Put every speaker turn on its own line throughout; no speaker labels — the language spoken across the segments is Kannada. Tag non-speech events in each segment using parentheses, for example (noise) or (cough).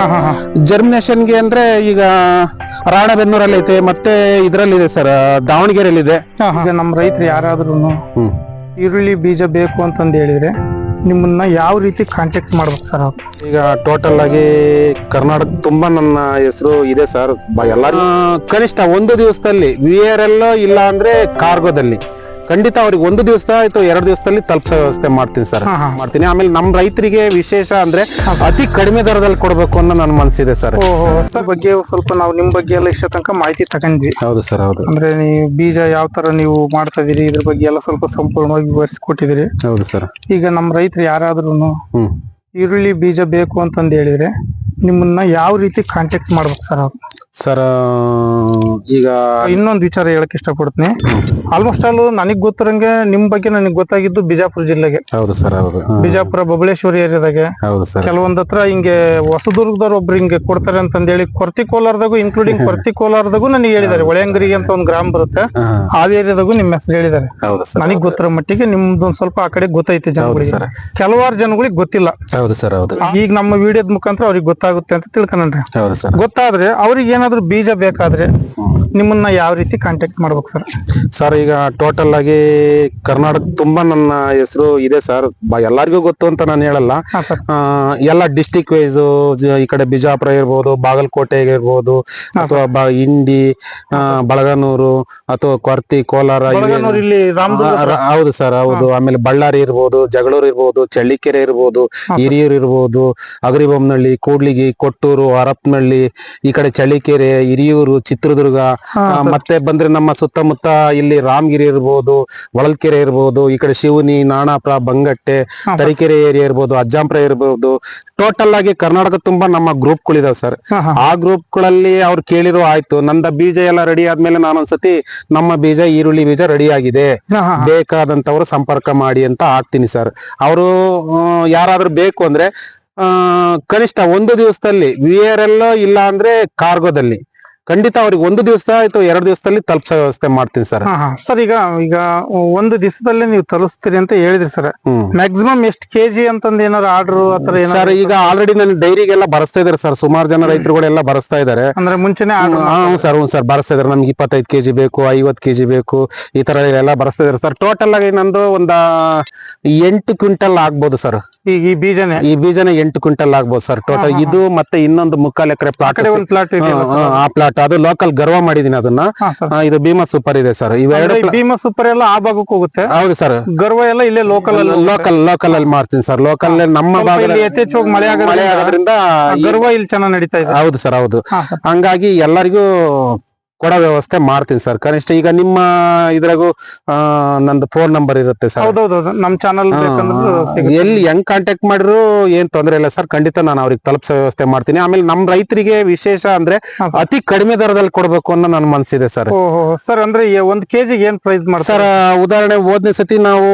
ಹಾ
ಗೆ ಅಂದ್ರೆ ಈಗ ರಾಣಬೆನ್ನೂರಲ್ಲಿ ಐತೆ ಮತ್ತೆ ಇದ್ರಲ್ಲಿದೆ ಸರ್ ದಾವಣಗೆರೆಯಲ್ಲಿದೆ.
ಇದೆ. ಈಗ ನಮ್ಮ ರೈತರು ಯಾರಾದ್ರೂ ಈರುಳ್ಳಿ ಬೀಜ ಬೇಕು ಅಂತಂದು ಹೇಳಿದ್ರೆ ನಿಮ್ಮನ್ನ ಯಾವ ರೀತಿ ಕಾಂಟ್ಯಾಕ್ಟ್ ಮಾಡ್ಬೇಕು ಸರ್
ಈಗ ಟೋಟಲ್ ಆಗಿ ಕರ್ನಾಟಕ ತುಂಬಾ ನನ್ನ ಹೆಸರು ಇದೆ ಸರ್ ಎಲ್ಲ ಕನಿಷ್ಠ ಒಂದು ದಿವಸದಲ್ಲಿ ವಿಯರ್ ಎಲ್ಲೋ ಎಲ್ ಇಲ್ಲ ಅಂದ್ರೆ ಕಾರ್ಗೋದಲ್ಲಿ ಖಂಡಿತ ಅವ್ರಿಗೆ ಒಂದು ದಿವಸ ಆಯ್ತು ಎರಡು ದಿವಸದಲ್ಲಿ ತಲುಪಿಸೋ ವ್ಯವಸ್ಥೆ ಮಾಡ್ತೀನಿ ಸರ್. ಮಾಡ್ತೀನಿ. ಆಮೇಲೆ ನಮ್ಮ ರೈತರಿಗೆ ವಿಶೇಷ ಅಂದ್ರೆ ಅತಿ ಕಡಿಮೆ ದರದಲ್ಲಿ ಕೊಡಬೇಕು ಅನ್ನೋ ನನ್ನ ಮನಸ್ಸಿದೆ ಸರ್.
ಸರ್ ಬಗ್ಗೆ ಸ್ವಲ್ಪ ನಾವು ನಿಮ್ ಬಗ್ಗೆ ಎಲ್ಲ ಇಷ್ಟ ತನಕ ಮಾಹಿತಿ ತಗೊಂಡ್ವಿ.
ಹೌದು ಸರ್ ಹೌದು.
ಅಂದ್ರೆ ನೀವು ಬೀಜ ಯಾವ ತರ ನೀವು ಮಾಡ್ತಾ ಇದೀರಿ ಇದ್ರ ಬಗ್ಗೆ ಎಲ್ಲ ಸ್ವಲ್ಪ ಸಂಪೂರ್ಣವಾಗಿ ವಿವರಿಸಿಕೊಟ್ಟಿದ್ರಿ
ಹೌದು ಸರ್.
ಈಗ ನಮ್ಮ ರೈತರು ಯಾರಾದ್ರೂ ಈರುಳ್ಳಿ ಬೀಜ ಬೇಕು ಅಂತಂದು ಹೇಳಿದ್ರೆ ನಿಮ್ಮನ್ನ ಯಾವ ರೀತಿ ಕಾಂಟ್ಯಾಕ್ಟ್ ಮಾಡ್ಬೇಕು ಸರ್ ಅವ್ರು?
ಸರ್ ಈಗ
ಇನ್ನೊಂದು ವಿಚಾರ ಹೇಳಕ್ ಇಷ್ಟಪಡ್ತೀನಿ. ಆಲ್ಮೋಸ್ಟ್ ಆಲ್ ನನಗ್ ಗೊತ್ತಿರಂಗೆ ನಿಮ್ ಬಗ್ಗೆ ನನಗ್ ಗೊತ್ತಾಗಿದ್ದು ಬಿಜಾಪುರ ಜಿಲ್ಲೆಗೆ.
ಹೌದು ಸರ್ ಹೌದು.
ಬಿಜಾಪುರ ಬಬಳೇಶ್ವರಿ ಏರಿಯಾದಾಗೆ.
ಹೌದು ಸರ್.
ಕೆಲವೊಂದ್ ಹತ್ರ ಹಿಂಗೆ ಹೊಸದುರ್ಗದವ್ರು ಒಬ್ರು ಹಿಂಗೆ ಕೊಡ್ತಾರೆ ಅಂತಂದೇಳಿ ಕೊರ್ತಿ ಕೋಲಾರದಾಗು ಇನ್ಕ್ಲೂಡಿಂಗ್ ಕೊರ್ತಿ ಕೋಲಾರದಾಗು ನನಗೆ ಹೇಳಿದ್ದಾರೆ. ಒಳೆಯಂಗರಿಗೆ ಅಂತ ಒಂದ್ ಗ್ರಾಮ ಬರುತ್ತೆ. ಆ ಏರಿಯಾದಾಗು ನಿಮ್ಮ ಹೆಸರು ಹೇಳಿದ್ದಾರೆ. ನನಗ್ ಗೊತ್ತಿರೋ ಮಟ್ಟಿಗೆ ನಿಮ್ದೊಂದ್ ಸ್ವಲ್ಪ ಆ ಕಡೆ ಗೊತ್ತೈತೆ ಜನಗಳಿಗೆ.
ಸರ್.
ಕೆಲವಾರು ಜನಗಳಿಗೆ ಗೊತ್ತಿಲ್ಲ.
ಹೌದು ಸರ್ ಹೌದು.
ಈಗ ನಮ್ಮ ವಿಡಿಯೋದ ಮುಖಾಂತರ ಅವ್ರಿಗೆ ಗೊತ್ತಾಗುತ್ತೆ ಅಂತ ತಿಳ್ಕೊಂಡ್ರಿ ಗೊತ್ತಾದ್ರೆ ಅವ್ರಿಗೆ ಏನಾದ್ರು ಬೀಜ ಬೇಕಾದ್ರೆ ನಿಮ್ಮನ್ನ ಯಾವ ರೀತಿ ಕಾಂಟ್ಯಾಕ್ಟ್ ಮಾಡ್ಬೇಕು ಸರ್
ಸರ್ ಈಗ ಟೋಟಲ್ ಆಗಿ ಕರ್ನಾಟಕ ತುಂಬಾ ನನ್ನ ಹೆಸರು ಇದೆ ಸರ್ ಎಲ್ಲರಿಗೂ ಗೊತ್ತು ಅಂತ ನಾನು ಹೇಳಲ್ಲ. ಆ, ಎಲ್ಲ ಡಿಸ್ಟಿಕ್ ವೈಸ್ ಈ ಕಡೆ ಬಿಜಾಪುರ ಇರ್ಬೋದು ಬಾಗಲಕೋಟೆ ಇರ್ಬೋದು ಅಥವಾ ಬ- ಇಂಡಿ ಆ, ಬಳಗನೂರು ಅಥವಾ ಕೊರ್ತಿ ಕೋಲಾರ ಇವೆ-
ಬಳಗನೂರು ಇಲ್ಲಿ ರಾಮದುರ್ಗ
ಆ, ರ- ಹೌದು ಸರ್ ಹೌದು. ಆಮೇಲೆ ಬಳ್ಳಾರಿ ಇರ್ಬೋದು ಜಗಳೂರು ಇರ್ಬೋದು ಚಳ್ಳಿಕೆರೆ ಇರ್ಬೋದು ಹಿರಿಯೂರು ಇರ್ಬೋದು ಅಗರಿಬೊಮ್ಮನಹಳ್ಳಿ ಕೂಡ್ಲಿಗಿ ಕೊಟ್ಟೂರು ಹರಪನಹಳ್ಳಿ ಈ ಕಡೆ ಚಳ್ಳಿಕೆರೆ ಹಿರಿಯೂರು ಚಿತ್ರದುರ್ಗ ಮತ್ತೆ ಬಂದ್ರೆ ನಮ್ಮ ಸುತ್ತಮುತ್ತ ಇಲ್ಲಿ ರಾಮಗಿರಿ ಇರ್ಬೋದು ಹೊಳಲ್ಕೆರೆ ಇರ್ಬೋದು ಈ ಕಡೆ ಶಿವನಿ ನಾಣಾಪುರ ಬಂಗಟ್ಟೆ ತರೀಕೆರೆ ಏರಿಯಾ ಇರ್ಬೋದು ಅಜ್ಜಾಂಪುರ ಇರ್ಬೋದು ಟೋಟಲ್ ಆಗಿ ಕರ್ನಾಟಕ ತುಂಬಾ ನಮ್ಮ ಗ್ರೂಪ್ಗಳಿದಾವೆ ಸರ್.
ಆ ಗ್ರೂಪ್
ಆ ಗ್ರೂಪ್ಗಳಲ್ಲಿ ಅವ್ರು ಕೇಳಿರೋ ಆಯ್ತು ನಂದ ಬೀಜ ಎಲ್ಲ ರೆಡಿ ಆದ್ಮೇಲೆ ನಾನೊಂದ್ಸತಿ ನಮ್ಮ ಬೀಜ ಈರುಳ್ಳಿ ಬೀಜ ರೆಡಿ ಆಗಿದೆ. ಬೇಕಾದಂತವ್ರು ಸಂಪರ್ಕ ಮಾಡಿ ಅಂತ ಹಾಕ್ತೀನಿ ಸರ್. ಅವರು ಯಾರಾದ್ರೂ ಬೇಕು ಅಂದ್ರೆ ಆ, ಕನಿಷ್ಠ ಒಂದು ದಿವಸದಲ್ಲಿ ವಿಯರ್ ಎಲ್ಲೋ ಎಲ್ ಇಲ್ಲ ಅಂದ್ರೆ ಕಾರ್ಗೋದಲ್ಲಿ ಖಂಡಿತ ಅವ್ರಿಗೆ ಒಂದು ದಿವಸ ಆಯ್ತು ಎರಡು ದಿವಸದಲ್ಲಿ ತಲುಪಿಸೋ ವ್ಯವಸ್ಥೆ ಮಾಡ್ತೀನಿ ಸರ್.
ಹಾ, ಹಾ. ಸರ್ ಈಗ ಈಗ ಒಂದು ದಿವಸದಲ್ಲೇ ನೀವು ತಲುಪಿಸ್ತೀರಿ ಅಂತ ಹೇಳಿದ್ರಿ ಸರ್.
ಹ್ಮ್.
ಮ್ಯಾಕ್ಸಿಮಮ್ ಎಷ್ಟು ಕೆಜಿ ಅಂತಂದ್ ಏನಾದ್ರು ಆರ್ಡರ್ ಆತರ
ಸರ್
ಏನಾರು
ಈಗ ಆಲ್ರೆಡಿ ನನ್ನ ಡೈರಿಗೆಲ್ಲ ಬರಸ್ತಾ ಇದಾರೆ ಸರ್. ಸುಮಾರು ಜನ ರೈತರುಗಳೆಲ್ಲ ಬರಸ್ತಾ ಇದಾರೆ.
ಅಂದ್ರೆ ಮುಂಚೆನೆ ಆರ್ಡರ್
ಸರ್ ಹ್ಞೂ ಸರ್. ಬರಸ್ತಾ ಇದಾರೆ. ನಮ್ಗೆ ಇಪ್ಪತ್ತೈದು ಕೆಜಿ ಬೇಕು ಐವತ್ತು ಕೆಜಿ ಬೇಕು ಈ ತರ ಎಲ್ಲ ಬರಸ್ತಾ ಇದಾರೆ ಸರ್. ಟೋಟಲ್ ಆಗಿ ನಂದು ಒಂದ ಎಂಟು ಕ್ವಿಂಟಲ್ ಆಗ್ಬೋದು ಸರ್.
ಈಗ ಈ ಬೀಜನೇ?
ಈ ಬೀಜನ ಎಂಟು ಕ್ವಿಂಟಲ್ ಆಗ್ಬೋದು ಸರ್. ಟೋಟಲ್ ಇದು ಮತ್ತೆ ಇನ್ನೊಂದು ಮುಕ್ಕಾಲ್ ಎಕರೆ
ಆ
ಪ್ಲಾಟ್
ಕಡೆ ಒಂದು ಪ್ಲಾಟ್ ಇದೆ
ಆ ಪ್ಲಾಟ್ ಅದು ಲೋಕಲ್ ಗರ್ವ ಮಾಡಿದೀನಿ ಅದನ್ನ. ಆ, ಇದು ಭೀಮಾ ಸೂಪರ್ ಇದೆ ಸರ್ ಇವೆರಡು
ಅಂದ್ರೆ ಈ ಭೀಮಾ ಸೂಪರ್ ಎಲ್ಲ ಆ ಭಾಗಕ್ಕೆ ಹೋಗುತ್ತೆ?
ಹೌದು ಸರ್
ಗರ್ವ ಎಲ್ಲ ಇಲ್ಲೇ ಲೋಕಲ್ ಅಲ್ಲಿ
ಲೋಕಲ್ ಲೋಕಲ್ ಅಲ್ಲಿ ಮಾಡ್ತೀನಿ ಸರ್ ಲೋಕಲ್ ನಮ್ಮ
ಸ್ವಲ್ಪ
ಭಾಗದಲ್ಲಿ
ಇಲ್ಲಿ ಯಥೇಚ್ಛವಾಗಿ ಮಳೆ ಆಗೋದ್ರಿಂದ
ಮಳೆ ಆಗೋದ್ರಿಂದ
ಗರ್ವ ಇಲ್ಲಿ ಚೆನ್ನಾಗಿ ನಡೀತಾ ಇದೆ.
ಹೌದು ಸರ್ ಹೌದು.
ಹಾ,
ಹಂಗಾಗಿ ಎಲ್ಲರಿಗೂ ಕೊಡೋ ವ್ಯವಸ್ಥೆ ಮಾಡ್ತೀನಿ ಸರ್. ಕನಿಷ್ಠ ಈಗ ನಿಮ್ಮ ಇದ್ರಾಗೂ ನಂದು ಫೋನ್ ನಂಬರ್ ಇರುತ್ತೆ ಸರ್.
ಹೌದೌದು ನಮ್ ಚಾನಲ್
ಎಲ್ಲಿ ಹೆಂಗ್ ಕಾಂಟ್ಯಾಕ್ಟ್ ಮಾಡಿದ್ರು ಏನ್ ತೊಂದರೆ ಇಲ್ಲ ಸರ್. ಖಂಡಿತ ನಾನು ಅವ್ರಿಗೆ ತಲುಪಿಸೋ ವ್ಯವಸ್ಥೆ ಮಾಡ್ತೀನಿ. ಆಮೇಲೆ ನಮ್ ರೈತರಿಗೆ ವಿಶೇಷ ಅಂದ್ರೆ ಅತಿ ಕಡಿಮೆ ದರದಲ್ಲಿ ಕೊಡ್ಬೇಕು ಅನ್ನೋ ನನ್ನ ಮನಸ್ಸಿದೆ ಸರ್.
ಸರ್ ಅಂದ್ರೆ ಒಂದ್ ಕೆಜಿಗೆ ಏನ್ ಪ್ರೈಸ್ ಮಾಡ್ತಾರೆ?
ಸರ್ ಉದಾಹರಣೆ ಹೋದ್ನೇ ಸತಿ ನಾವು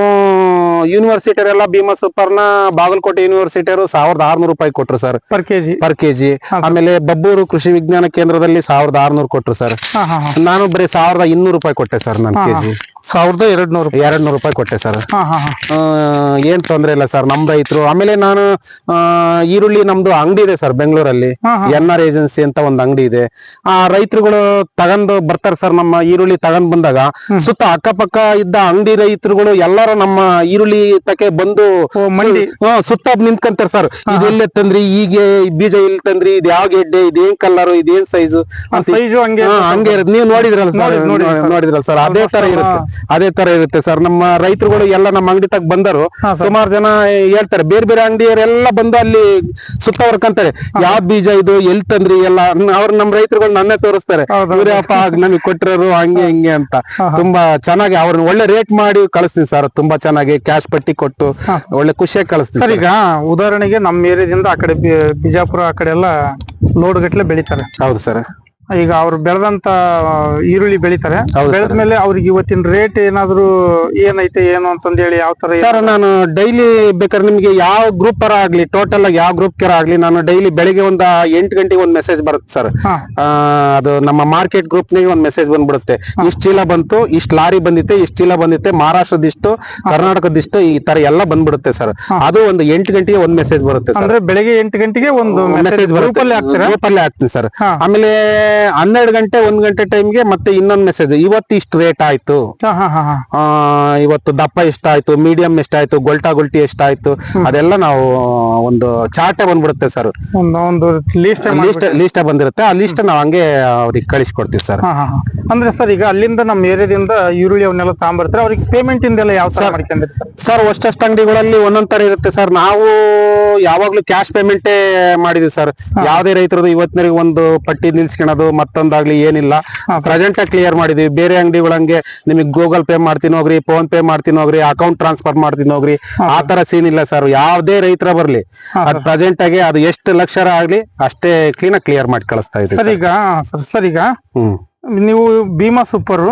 ಯೂನಿವರ್ಸಿಟಿ ಎಲ್ಲ ಭೀಮಾ ಸೂಪರ್ನ ಬಾಗಲಕೋಟೆ ಯೂನಿವರ್ಸಿಟಿ ಸಾವಿರದ ಆರ್ನೂರು ರೂಪಾಯಿ ಕೊಟ್ರು sir.
Per KG?
Per KG. ಆಮೇಲೆ ಬಬ್ಬೂರು ಕೃಷಿ ವಿಜ್ಞಾನ ಕೇಂದ್ರದಲ್ಲಿ ಸಾವಿರದ ಆರ್ನೂರು ಕೊಟ್ರು ಸರ್. ನಾನು ಬರೀ ಸಾವಿರದ ಇನ್ನೂರು ರೂಪಾಯಿ ಕೊಟ್ಟೆ ಸರ್ ನಾನು ಕೆಜಿ.
ಸಾವಿರದ ಎರಡು ನೂರು
ಎರಡ್ ನೂರು ರೂಪಾಯಿ ಕೊಟ್ಟೆ ಸರ್.
ಹಾ ಹಾ
ಏನ್ ತೊಂದ್ರೆ ಇಲ್ಲ ಸರ್ ನಮ್ ರೈತರು. ಆಮೇಲೆ ನಾನು ಆ, ಈರುಳ್ಳಿ ನಮ್ದು ಅಂಗಡಿ ಇದೆ ಸರ್ ಬೆಂಗಳೂರಲ್ಲಿ. ಎನ್ ಆರ್ ಏಜೆನ್ಸಿ ಅಂತ ಒಂದ್ ಅಂಗಡಿ ಇದೆ. ಆ ರೈತರುಗಳು ತಗೊಂಡು ಬರ್ತಾರೆ ಸರ್ ನಮ್ಮ ಈರುಳ್ಳಿ ತಗೊಂಡ್ ಬಂದಾಗ. ಸುತ್ತ ಅಕ್ಕಪಕ್ಕ ಇದ್ದ ಅಂಗಡಿ ರೈತರುಗಳು ಎಲ್ಲರೂ ನಮ್ಮ ಈರುಳ್ಳಿ ತಕ್ಕೆ ಬಂದು
ಓ, ಮಂಡಿ.
ಹಾ, ಸುತ್ತ ನಿಂತ್ಕೊಂತಾರೆ ಸರ್. ಇದೆಲ್ಲ ತಂದ್ರಿ ಈಗ ಈ ಬೀಜ ಇಲ್ಲಿ ತಂದ್ರಿ ಇದು ಯಾವ ಗೆಡ್ಡೆ ಇದೇನ್ ಕಲರ್ ಇದೇನ್ ಸೈಜು
ಸೈಜು ಹಂಗೆ
ಹಂಗೆ ಇರುತ್ತೆ ನೀವು ನೋಡಿದ್ರಲ್ಲ ಸರ್
ನೋಡಿದ್- ನೋಡಿದ್ವಿ ಸರ್.
ನೋಡಿದ್ರಲ್ಲ ಸರ್. ಅದೇ ತರ ಇರುತ್ತೆ. ಅದೇ ತರ ಇರುತ್ತೆ ಸರ್ ನಮ್ಮ ರೈತರುಗಳು ಎಲ್ಲ ನಮ್ಮ ಅಂಗಡಿ ತಗ ಬಂದರು. ಸುಮಾರು ಜನ ಹೇಳ್ತಾರೆ ಬೇರೆ ಬೇರೆ ಅಂಗಡಿಯವರೆಲ್ಲ ಬಂದು ಅಲ್ಲಿ ಸುತ್ತ ಹೊರ್ಕಂತಾರೆ ಯಾವ ಬೀಜ ಇದು ಎಲ್ ತಂದ್ರಿ? ಎಲ್ಲ ಅವ್ರ ನಮ್ಮ ರೈತರುಗಳು ನನ್ನೇ ತೋರಿಸ್ತಾರೆ ನಮಗೆ ಕೊಟ್ಟಿರೋರು ಹಂಗೆ ಹಿಂಗೆ ಅಂತ. ತುಂಬಾ ಚೆನ್ನಾಗಿ ಅವ್ರನ್ನ ಒಳ್ಳೆ ರೇಟ್ ಮಾಡಿ ಕಳಿಸ್ತೀನಿ ಸರ್ ತುಂಬಾ ಚೆನ್ನಾಗಿ ಕ್ಯಾಶ್ ಪಟ್ಟಿ ಕೊಟ್ಟು ಒಳ್ಳೆ ಖುಷಿಯಾಗಿ ಕಳಿಸ್ತೀನಿ
ಸರ್. ಈಗ ಉದಾಹರಣೆಗೆ ನಮ್ಮ ಏರಿಯಾದಿಂದ ಆ ಕಡೆ ಬಿಜಾಪುರ ಆ ಕಡೆ ಎಲ್ಲ ಲೋಡ್ ಗಟ್ಲೆ ಬೆಳಿತಾರೆ.
ಹೌದು ಸರ್
ಈಗ ಅವ್ರು ಬೆಳೆದಂತ ಈರುಳ್ಳಿ ಬೆಳಿತಾರೆ.
ಬೆಳೆದ
ಮೇಲೆ ಅವ್ರಿಗೆ ಇವತ್ತಿನ ರೇಟ್ ಏನಾದ್ರು ಏನೈತೆ ಏನು ಅಂತಂದೇಳಿ ಯಾವ ತರ
ಸರ್ ನಾನು ಡೈಲಿ ಬೇಕಾದ್ರೆ ನಿಮ್ಗೆ ಯಾವ ಗ್ರೂಪ್ ಪರ ಆಗ್ಲಿ ಟೋಟಲ್ ಆಗಿ ಯಾವ ಗ್ರೂಪ್ ಕೆರ ಆಗ್ಲಿ ನಾನು ಡೈಲಿ ಬೆಳಿಗ್ಗೆ ಒಂದ್ ಎಂಟು ಗಂಟೆಗೆ ಒಂದ್ ಮೆಸೇಜ್ ಬರುತ್ತೆ ಸರ್. ಅದು ನಮ್ಮ ಮಾರ್ಕೆಟ್ ಗ್ರೂಪ್ ನಿಗೆ ಒಂದ್ ಮೆಸೇಜ್ ಬಂದ್ಬಿಡುತ್ತೆ. ಇಷ್ಟ ಚೀಲ ಬಂತು ಇಷ್ಟ ಲಾರಿ ಬಂದಿತ್ತೆ ಇಷ್ಟ ಚೀಲ ಬಂದಿತ್ತೆ ಮಹಾರಾಷ್ಟ್ರದಿಷ್ಟು ಕರ್ನಾಟಕದಿಷ್ಟು ಈ ತರ ಎಲ್ಲ ಬಂದ್ಬಿಡುತ್ತೆ ಸರ್. ಅದು ಒಂದು ಎಂಟು ಗಂಟೆಗೆ ಒಂದ್ ಮೆಸೇಜ್ ಬರುತ್ತೆ ಸರ್.
ಅಂದ್ರೆ ಬೆಳಿಗ್ಗೆ ಎಂಟು ಗಂಟೆಗೆ ಒಂದು ಮೆಸೇಜ್
ಬರುತ್ತೆ.
ಗ್ರೂಪ್ ಅಲ್ಲಿ
ಹಾಕ್ತೀನಿ ಸರ್. ಆಮೇಲೆ ಹನ್ನೆರಡು ಗಂಟೆ ಒಂದ್ ಗಂಟೆ ಟೈಮ್ಗೆ ಮತ್ತೆ ಇನ್ನೊಂದು ಮೆಸೇಜ್ ಇವತ್ತು ಇಷ್ಟು ರೇಟ್ ಆಯ್ತು. ಆ, ಇವತ್ತು ದಪ್ಪ ಎಷ್ಟಾಯ್ತು ಮೀಡಿಯಂ ಎಷ್ಟಾಯ್ತು ಗೊಲ್ಟಾ ಗುಲ್ಟಿ ಎಷ್ಟಾಯ್ತು ಅದೆಲ್ಲ ನಾವು ಒಂದು ಚಾರ್ಟೆ ಬಂದ್ಬಿಡುತ್ತೆ ಸರ್
ಒಂದು ಒಂದು ಲೀಸ್ಟ್
ಲೀಸ್ಟ್ ಲೀಸ್ಟ್ ಬಂದಿರುತ್ತೆ. ಆ ಲೀಸ್ಟ್ ನಾವು ಹಂಗೆ ಅವ್ರಿಗೆ ಕಳಿಸ್ಕೊಡ್ತೀವಿ ಸರ್.
ಅಂದ್ರೆ ಸರ್ ಈಗ ಅಲ್ಲಿಂದ ನಮ್ಮ ಏರಿಯಾದಿಂದ ಈರುಳ್ಳಿ ಅವನ್ನೆಲ್ಲ ತಗೊಂಬರ್ತಾರೆ. ಅವ್ರಿಗೆ ಪೇಮೆಂಟ್ ಇಂದೆಲ್ಲ ಯಾವ ತರ ಮಾಡ್ಕೊಂಡಿರ್ತಾರೆ?
ಸರ್ ಅಷ್ಟು ಅಂಗಡಿಗಳಲ್ಲಿ ಒಂದೊಂದ್ ತರ ಇರುತ್ತೆ ಸರ್ ನಾವು ಯಾವಾಗ್ಲೂ ಕ್ಯಾಶ್ ಪೇಮೆಂಟ್ ಮಾಡಿದ್ವಿ ಸರ್ ಯಾವ್ದೇ ರೈತರದು ಇವತ್ತಿನವರೆಗೆ ಒಂದು ಪಟ್ಟಿ ನಿಲ್ಸ್ಕೊಳೋದು ಮತ್ತೊಂದಾಗ್ಲಿ ಏನಿಲ್ಲ. ಪ್ರೆಸೆಂಟ್ ಆಗಿ ಕ್ಲಿಯರ್ ಮಾಡಿದ್ವಿ ಬೇರೆ ಅಂಗಡಿಗಳಂಗೆ ನಿಮಗೆ ಗೂಗಲ್ ಪೇ ಮಾಡ್ತೀನಿ ಹೋಗ್ರಿ ಫೋನ್ ಪೇ ಮಾಡ್ತೀನಿ ಹೋಗ್ರಿ ಅಕೌಂಟ್ ಟ್ರಾನ್ಸ್ಫರ್ ಮಾಡ್ತೀನಿ ಹೋಗ್ರಿ. ಆ ತರ ಸೀನ್ ಇಲ್ಲ ಸರ್ ಯಾವ್ದೇ ರೈತರ ಬರ್ಲಿ ಅದ್ ಪ್ರೆಸೆಂಟ್ ಆಗಿ ಅದು ಎಷ್ಟು ಲಕ್ಷರ ಆಗ್ಲಿ ಅಷ್ಟೇ ಕ್ಲೀನ್ ಆಗಿ ಕ್ಲಿಯರ್ ಮಾಡಿ ಕಳಿಸ್ತಾ
ಸರ್
ಇದ್ದೀವಿ
ಈಗ ಸರ್ ಸರ್ ಈಗ ನೀವು ಭೀಮಾ ಸೂಪರ್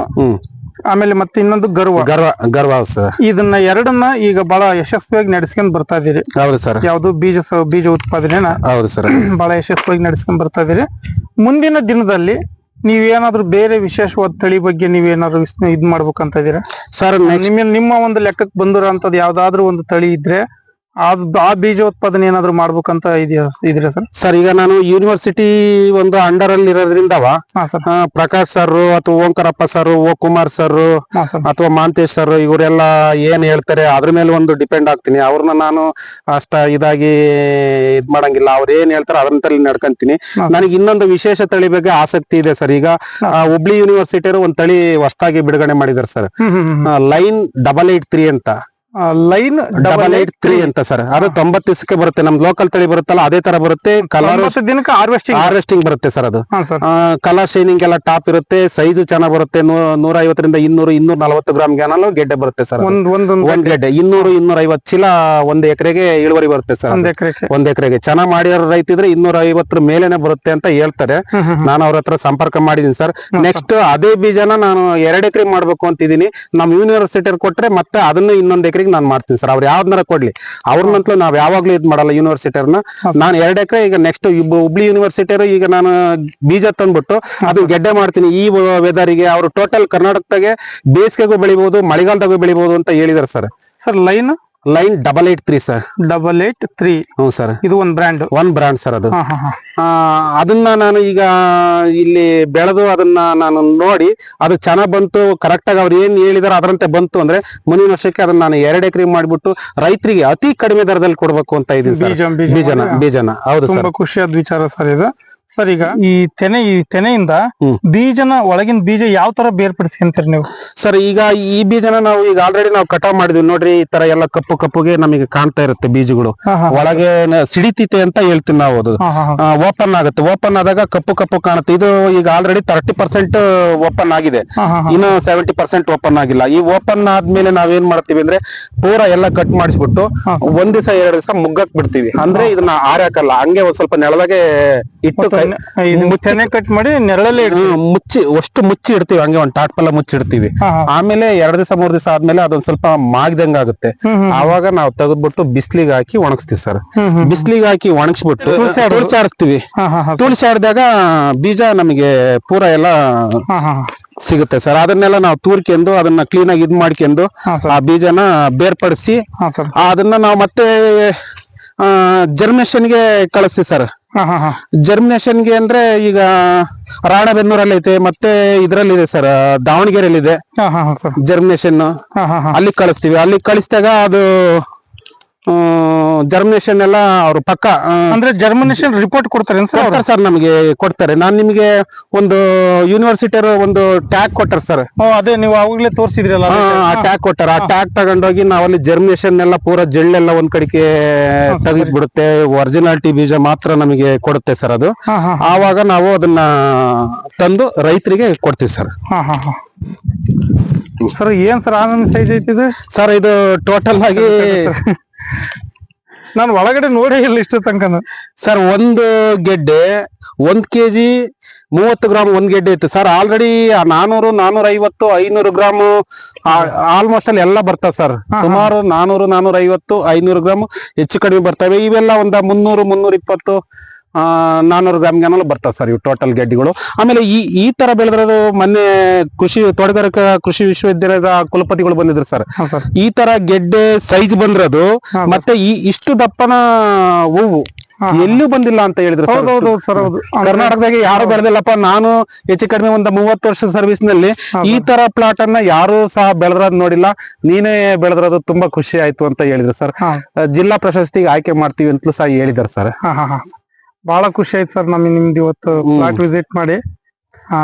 ಆಮೇಲೆ ಮತ್ತೆ ಇನ್ನೊಂದು ಗರ್ವ.
ಗರ್ವ ಗರ್ವ ಸರ್.
ಇದನ್ನ ಎರಡನ್ನ ಈಗ ಬಹಳ ಯಶಸ್ವಿಯಾಗಿ ನಡೆಸ್ಕೊಂಡ್ ಬರ್ತಾ ಇದೀರಿ.
ಹೌದು ಸರ್.
ಯಾವ್ದು ಬೀಜ ಬೀಜ ಉತ್ಪಾದನೆನ
ಹೌದು ಸರ್. (clears throat)
ಬಹಳ ಯಶಸ್ವಿಯಾಗಿ ನಡೆಸ್ಕೊಂಡ್ ಬರ್ತಾ ಇದೀರಿ. ಮುಂದಿನ ದಿನದಲ್ಲಿ ನೀವೇನಾದ್ರೂ ಬೇರೆ ವಿಶೇಷವಾದ ತಳಿ ಬಗ್ಗೆ ನೀವೇನಾದ್ರು ಇದ್ ಮಾಡ್ಬೇಕಂತ ಇದೀರಾ?
ಸರ್
ನಿಮ್ಮ ನಿಮ್ಮ ಒಂದು ಲೆಕ್ಕಕ್ಕೆ ಬಂದಿರೋ ಅಂತದ್ ಯಾವ್ದಾದ್ರು ಒಂದು ತಳಿ ಇದ್ರೆ ಅದ್ ಆ ಬೀಜ ಉತ್ಪಾದನೆ ಏನಾದ್ರು ಮಾಡ್ಬೇಕಂತ ಇದೆಯಾ ಇದ್ರೆ ಸರ್?
ಸರ್ ಈಗ ನಾನು ಯೂನಿವರ್ಸಿಟಿ ಒಂದು ಅಂಡರ್ ಅಲ್ಲಿ ಇರೋದ್ರಿಂದ ಪ್ರಕಾಶ್ ಸರ್ ಅಥವಾ Omkarappa sir O Kumar sir. ಅಥವಾ ಮಾಂತೇಶ್ ಸರ್ ಇವರೆಲ್ಲ ಏನ್ ಹೇಳ್ತಾರೆ ಅದ್ರ ಮೇಲೆ ಒಂದು ಡಿಪೆಂಡ್ ಆಗ್ತೀನಿ. ಅವ್ರನ್ನ ನಾನು ಅಷ್ಟ ಇದಾಗಿ ಇದ್ ಮಾಡಂಗಿಲ್ಲ. ಅವ್ರ ಏನ್ ಹೇಳ್ತಾರೆ ಅದ್ರ ನಡ್ಕಂತೀನಿ. ನನಗೆ ಇನ್ನೊಂದು ವಿಶೇಷ ತಳಿ ಬಗ್ಗೆ ಆಸಕ್ತಿ ಇದೆ ಸರ್. ಈಗ ಹುಬ್ಳಿ ಯೂನಿವರ್ಸಿಟಿಯವರು ಒಂದ್ ತಳಿ ಹೊಸದಾಗಿ ಬಿಡುಗಡೆ ಮಾಡಿದಾರೆ sir. Line double eight three ಅಂತ.
ಲೈನ್
ಡಬಲ್ ಏಟ್ ತ್ರೀ ಅಂತ ಸರ್ ಅದು ತೊಂಬತ್ತು ದಿವಸಕ್ಕೆ ಬರುತ್ತೆ. ನಮ್ ಲೋಕಲ್ ತಳಿ ಬರುತ್ತಲ್ಲ ಅದೇ ತರ ಬರುತ್ತೆ. ಕಲರ್
ದಿನಕ್ಕೆ ಹಾರ್ವೆಸ್ಟಿಂಗ್
ಹಾರ್ವೆಸ್ಟಿಂಗ್ ಬರುತ್ತೆ ಸರ್ ಅದು. ಕಲರ್ ಶೈನಿಂಗ್ ಎಲ್ಲ ಟಾಪ್ ಇರುತ್ತೆ. ಸೈಜ್ ಚೆನ್ನಾಗಿ ಬರುತ್ತೆ. ನೂರ ಐವತ್ತರಿಂದ ಇನ್ನೂರು ಇನ್ನೂರ ನಲವತ್ತು ಗ್ರಾಮ್ ಗ್ಯಾನಲ್ಲು ಗೆಡ್ಡೆ ಬರುತ್ತೆ ಸರ್
ಒಂದ್
ಗೆಡ್ಡೆ. ಇನ್ನೂರು ಇನ್ನೂರ ಐವತ್ತು ಚೀಲ ಒಂದ್ ಎಕರೆಗೆ ಇಳುವರಿ ಬರುತ್ತೆ ಸರ್
ಒಂದ್ ಎಕರೆಗೆ.
ಚೆನ್ನಾಗಿ ಮಾಡಿರೋ ರೈತ ಇದ್ರೆ ಇನ್ನೂರ ಐವತ್ತರ ಮೇಲೆನೆ ಬರುತ್ತೆ ಅಂತ ಹೇಳ್ತಾರೆ. ನಾನು ಅವ್ರ ಹತ್ರ ಸಂಪರ್ಕ ಮಾಡಿದೀನಿ ಸರ್ ನೆಕ್ಸ್ಟ್ ಅದೇ ಬೀಜನ ನಾನು ಎರಡ್ ಎಕರೆ ಮಾಡ್ಬೇಕು ಅಂತಿದ್ದೀನಿ. ನಮ್ ಯೂನಿವರ್ಸಿಟಿ ಕೊಟ್ರೆ ಮತ್ತೆ ಅದನ್ನು ಇನ್ನೊಂದ್ ಎಕರೆಗೆ ನಾನು ಮಾಡ್ತೀನಿ ಸರ್ ಅವ್ರು ಯಾವ್ದನ್ನ ಕೊಡ್ಲಿ. ಅವ್ರನ್ನಂತಲೂ ನಾವು ಯಾವಾಗ್ಲೂ ಇದ್ ಮಾಡಲ್ಲ ಯೂನಿವರ್ಸಿಟಿಯರ್ನ ನಾನು ಎರಡು ಎಕರೆ ಈಗ ನೆಕ್ಸ್ಟ್ ಹುಬ್ಳಿ ಯೂನಿವರ್ಸಿಟಿಯರು ಈಗ ನಾನು ಬೀಜ ತಂದ್ಬಿಟ್ಟು ಅದು ಗೆಡ್ಡೆ ಮಾಡ್ತೀನಿ. ಈ ವೆದರಿಗೆ ಅವರು ಟೋಟಲ್ ಕರ್ನಾಟಕದಾಗೆ ಬೇಸಿಗೆಗೂ ಬೆಳಿಬಹುದು ಮಳೆಗಾಲದಾಗೂ ಬೆಳಿಬಹುದು ಅಂತ ಹೇಳಿದಾರೆ sir
sir line
line double eight three sir
double eight three
ಹ್ಞೂ ಸರ್
ಇದು ಒಂದು ಬ್ರ್ಯಾಂಡ್
ಒನ್ ಬ್ರ್ಯಾಂಡ್ ಸರ್ ಅದು. ಆ, ಅದನ್ನ ನಾನು ಈಗ ಇಲ್ಲಿ ಬೆಳೆದು ಅದನ್ನ ನಾನು ನೋಡಿ ಅದು ಚೆನ್ನಾಗ್ ಬಂತು ಕರೆಕ್ಟ್ ಆಗಿ ಅವ್ರು ಏನ್ ಹೇಳಿದಾರೆ ಅದರಂತೆ ಬಂತು ಅಂದ್ರೆ ಮುಂದಿನ ವರ್ಷಕ್ಕೆ ಅದನ್ನ ನಾನು ಎರಡು ಎಕರೆ ಮಾಡ್ಬಿಟ್ಟು ರೈತರಿಗೆ ಅತಿ ಕಡಿಮೆ ದರದಲ್ಲಿ ಕೊಡ್ಬೇಕು ಅಂತ ಇದೀನಿ ಸರ್
ಬೀಜ ಬೀಜ
ಬೀಜನ
ಮಾಡಿ-
ಬೀಜನ. ಹೌದು ಸರ್
ತುಂಬಾ ಖುಷಿಯಾದ ವಿಚಾರ ಸರ್ ಇದು. ಸರ್ ಈಗ ಈ ತೆನೆ ಈ ತೆನೆಯಿಂದ ಬೀಜನ ಒಳಗಿನ ಬೀಜ ಯಾವ ತರ ಬೇರ್ಪಡಿಸ್ಕೊಂತೀರಿ ನೀವು?
ಸರ್ ಈಗ ಈ ಬೀಜನ ನಾವು ಈಗ ಆಲ್ರೆಡಿ ನಾವು ಕಟಾವ್ ಮಾಡಿದ್ವಿ. ನೋಡ್ರಿ ಈ ತರ ಎಲ್ಲ ಕಪ್ಪು ಕಪ್ಪುಗೆ ನಮಗೆ ಕಾಣ್ತಾ ಇರುತ್ತೆ ಬೀಜಗಳು. ಒಳಗೆ ಸಿಡಿತೈತೆ ಅಂತ ಹೇಳ್ತೀವಿ ನಾವು ಅದು. ಓಪನ್ ಆಗುತ್ತೆ. ಓಪನ್ ಆದಾಗ ಕಪ್ಪು ಕಪ್ಪು ಕಾಣುತ್ತೆ. ಇದು ಈಗ ಆಲ್ರೆಡಿ ತರ್ಟಿ ಪರ್ಸೆಂಟ್ ಓಪನ್ ಆಗಿದೆ. ಇನ್ನು ಸೆವೆಂಟಿ ಪರ್ಸೆಂಟ್ ಓಪನ್ ಆಗಿಲ್ಲ. ಈ ಓಪನ್ ಆದ್ಮೇಲೆ ನಾವೇನ್ ಮಾಡ್ತೀವಿ ಅಂದ್ರೆ ಪೂರ ಎಲ್ಲ ಕಟ್ ಮಾಡಿಸ್ಬಿಟ್ಟು. ಒಂದ್ ದಿವಸ ಎರಡ್ ದಿವಸ ಮುಗ್ಗಕ್ ಬಿಡ್ತೀವಿ. ಅಂದ್ರೆ ಇದನ್ನ ಆರಾಕಲ್ಲ. ಹಂಗೆ ಒಂದ್ ಸ್ವಲ್ಪ ನೆಲದಾಗೆ ಇಟ್ಟು
ತೆನೆ ಕಟ್ ಮಾಡಿ ನೆರಳಲ್ಲಿ
ಮುಚ್ಚಿ ಅಷ್ಟು ಮುಚ್ಚಿ ಇಡ್ತೀವಿ ಹಂಗೆ ಒಂದ್ ಟಾಟ್ಪಲ್ಲ ಮುಚ್ಚಿ ಇಡ್ತೀವಿ. ಆಮೇಲೆ ಎರಡ್ ದಿವಸ ಮೂರ್ ದಿವಸ ಆದ್ಮೇಲೆ ಅದೊಂದ್ ಸ್ವಲ್ಪ ಮಾಗ್ದಂಗ ಆಗುತ್ತೆ. ಆವಾಗ ನಾವು ತೆಗೆದ್ಬಿಟ್ಟು ಬಿಸ್ಲಿಗೆ ಹಾಕಿ ಒಣಗಿಸ್ತೀವಿ ಸರ್. ಬಿಸ್ಲಿಗೆ ಹಾಕಿ ಒಣಗಿಸ್ಬಿಟ್ಟು
ತುಳ್ಸಿ
ತುಳಿಸಾಡ್ದಾಗ ಬೀಜ ನಮಗೆ ಪೂರ ಎಲ್ಲ ಸಿಗುತ್ತೆ ಸರ್. ಅದನ್ನೆಲ್ಲ ನಾವು ತೂರ್ಕೊಂಡು ಅದನ್ನ ಕ್ಲೀನ್ ಆಗಿ ಇದ್ ಮಾಡ್ಕೊಂಡು ಆ ಬೀಜನ ಬೇರ್ಪಡಿಸಿ ಅದನ್ನ ನಾವು ಮತ್ತೆ ಜರ್ಮಿನೇಷನ್ಗೆ ಕಳಿಸ್ತೀವಿ ಸರ್.
ಹಾ ಹಾ ಹಾ.
ಜರ್ಮಿನೇಷನ್ಗೆ ಅಂದ್ರೆ ಈಗ ರಾಣಬೆನ್ನೂರಲ್ಲಿ ಐತೆ ಮತ್ತೆ ಇದ್ರಲ್ಲಿದೆ ಸರ್ ದಾವಣಗೆರೆಯಲ್ಲಿದೆ
ಇದೆ ಹಾ ಹಾ ಸರ್
ಜರ್ಮಿನೇಷನ್
ಹಾ ಹಾ ಹಾ.
ಅಲ್ಲಿ ಕಳಿಸ್ತೀವಿ. ಅಲ್ಲಿ ಕಳಿಸಿದಾಗ ಅದು ಜರ್ಮಿನೇಷನ್ ಎಲ್ಲ ಅವರು ಪಕ್ಕ
ಅಂದ್ರೆ ಜರ್ಮಿನೇಷನ್ ರಿಪೋರ್ಟ್ ಕೊಡ್ತಾರೆ ಸರ್
ಕೊಡ್ತಾರೆ ಸರ್ ನಮಗೆ ಕೊಡ್ತಾರೆ. ನಾನು ನಿಮಗೆ ಒಂದು ಯೂನಿವರ್ಸಿಟಿಯರು ಒಂದು ಟ್ಯಾಗ್ ಕೊಟ್ಟಾರೆ ಸರ್
ಓ ಅದೇ ನೀವು ಅವಾಗಲೇ ತೋರಿಸಿದ್ರಲ್ಲ
ಆ ಟ್ಯಾಗ್ ಕೊಟ್ಟಾರ. ಆ ಟ್ಯಾಗ್ ತಗೊಂಡೋಗಿ ನಾವಲ್ಲಿ ಜರ್ಮಿನೇಷನ್ ಎಲ್ಲ ಪೂರ ಜಳ್ಳೆಲ್ಲ ಒಂದ್ ಕಡೆಗೆ ತೆಗೆದ್ಬಿಡುತ್ತೆ. ಒರಿಜಿನಾಲಿಟಿ ಬೀಜ ಮಾತ್ರ ನಮಗೆ ಕೊಡುತ್ತೆ ಸರ್ ಅದು. ಆವಾಗ ನಾವು ಅದನ್ನ ತಂದು ರೈತರಿಗೆ ಕೊಡ್ತೀವಿ ಸರ್
ಸರ್ ಏನ್ ಸರ್ ಆನಂದ್ ಸೈಜ್ ಐತಿ
ಸರ್ ಇದು ಟೋಟಲ್ ಆಗಿ
ನಾನು ಒಳಗಡೆ ನೋಡಿ ಇಲ್ಲ ಇಷ್ಟು ತನಕ
ಸರ್ ಒಂದು ಗೆಡ್ಡೆ ಒಂದ್ ಕೆಜಿ ಮೂವತ್ತು ಗ್ರಾಮ್ ಒಂದ್ ಗೆಡ್ಡೆ ಇತ್ತು. ಸರ್ ಆಲ್ರೆಡಿ ನಾನೂರು ನಾನೂರ ಐವತ್ತು ಐನೂರು ಗ್ರಾಮ್ ಆಲ್ಮೋಸ್ಟ್ ಅಲ್ಲಿ ಎಲ್ಲ ಬರ್ತವೆ ಸರ್ ಸುಮಾರು ನಾನೂರು ನಾನೂರ ಐವತ್ತು ಐನೂರು ಗ್ರಾಮ್ ಹೆಚ್ಚು ಕಡಿಮೆ ಬರ್ತವೆ. ಇವೆಲ್ಲ ಒಂದ ಮುನ್ನೂರು ಮುನ್ನೂರ ಇಪ್ಪತ್ತು ಆ ನಾನೂರು ಗ್ರಾಮ್ಗೆನಲ್ಲ ಬರ್ತದೆ ಸರ್ ಇವು ಟೋಟಲ್ ಗೆಡ್ಡೆಗಳು. ಆಮೇಲೆ ಈ ಈ ತರ ಬೆಳೆದ್ರದು ಮೊನ್ನೆ ಕೃಷಿ ತೋಟಗಾರಿಕಾ ಕೃಷಿ ವಿಶ್ವವಿದ್ಯಾಲಯದ ಕುಲಪತಿಗಳು ಬಂದಿದ್ರು ಸರ್. ಈ ತರ ಗೆಡ್ಡೆ ಸೈಜ್ ಬಂದ್ರದು ಮತ್ತೆ ಈ ಇಷ್ಟು ದಪ್ಪನ ಹೂವು. ಎಲ್ಲೂ ಬಂದಿಲ್ಲ ಅಂತ ಹೇಳಿದ್ರು ಕರ್ನಾಟಕದಾಗ ಯಾರು ಬೆಳೆದಿಲ್ಲಪ್ಪ ನಾನು ಹೆಚ್ಚು ಕಡಿಮೆ ಒಂದು ಮೂವತ್ತು ವರ್ಷ
ಸರ್ವಿಸ್ನಲ್ಲಿ
ಈ ತರ ಪ್ಲಾಟ್ ಅನ್ನ ಯಾರು ಸಹ ಬೆಳೆದ್ರದ್ ನೋಡಿಲ್ಲ. ನೀನೇ ಬೆಳೆದ್ರದು ತುಂಬಾ ಖುಷಿ ಆಯ್ತು ಅಂತ ಹೇಳಿದ್ರು ಸರ್. ಜಿಲ್ಲಾ ಪ್ರಶಸ್ತಿಗೆ ಆಯ್ಕೆ ಮಾಡ್ತೀವಿ ಅಂತಲೂ ಸಹ ಹೇಳಿದಾರೆ ಸರ್.
ಹಾ ಹಾ ಹಾ. ಬಹಳ ಖುಷಿ ಆಯ್ತು ಸರ್ ನಮಗೆ ನಿಮ್ದು ಇವತ್ತು. ಫ್ಲಾಟ್ ವಿಸಿಟ್ ಮಾಡಿ ಆ,